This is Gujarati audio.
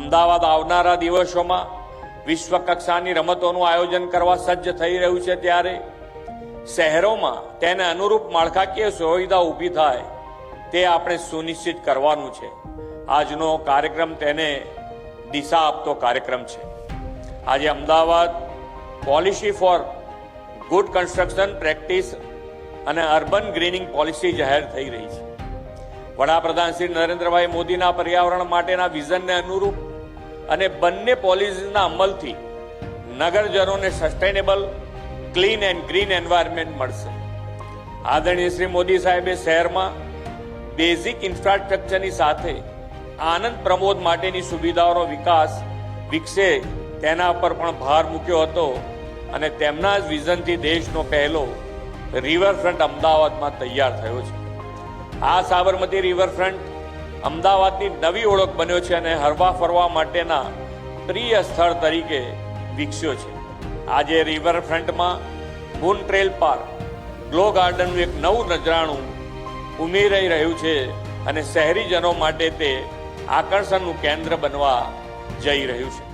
અમદાવાદ આવનારા દિવસોમાં વિશ્વ કક્ષાની રમતોનું આયોજન કરવા સજ્જ થઈ રહ્યું છે ત્યારે શહેરોમાં તેને અનુરૂપ માળખાકીય સુવિધા ઊભી થાય તે આપણે સુનિશ્ચિત કરવાનું છે. આજનો કાર્યક્રમ તેને દિશા આપતો કાર્યક્રમ છે. આજે Ahmedabad policy for good construction practice અને અર્બન ગ્રીનિંગ પોલિસી જાહેર થઈ રહી છે. વડાપ્રધાન શ્રી નરેન્દ્રભાઈ મોદીના પર્યાવરણ માટેના વિઝનને અનુરૂપ અને બંને પોલિસીના અમલથી નગરજનોને sustainable clean and green environment મળશે. આદરણીય શ્રી મોદી સાહેબે શહેરમાં બેઝિક ઇન્ફ્રાસ્ટ્રક્ચરની સાથે આનંદ પ્રમોદ માટેની સુવિધાઓનો વિકાસ વિકસે તેના પર પણ ભાર મૂક્યો હતો અને તેમના જ વિઝનથી દેશનો પહેલો રિવરફ્રન્ટ અમદાવાદમાં તૈયાર થયો છે. આ સાબરમતી રિવરફ્રન્ટ અમદાવાદની નવી ઓળખ બન્યો છે અને હરવા ફરવા માટેના પ્રિય સ્થળ તરીકે વિકસ્યો છે. આજે રિવરફ્રન્ટમાં મૂન ટ્રેલ પાર્ક ગ્લો ગાર્ડનનું એક નવું નજરાણું ઉમેરાઈ રહ્યું છે અને શહેરીજનો માટે તે આકર્ષણનું કેન્દ્ર બનવા જઈ રહ્યું છે.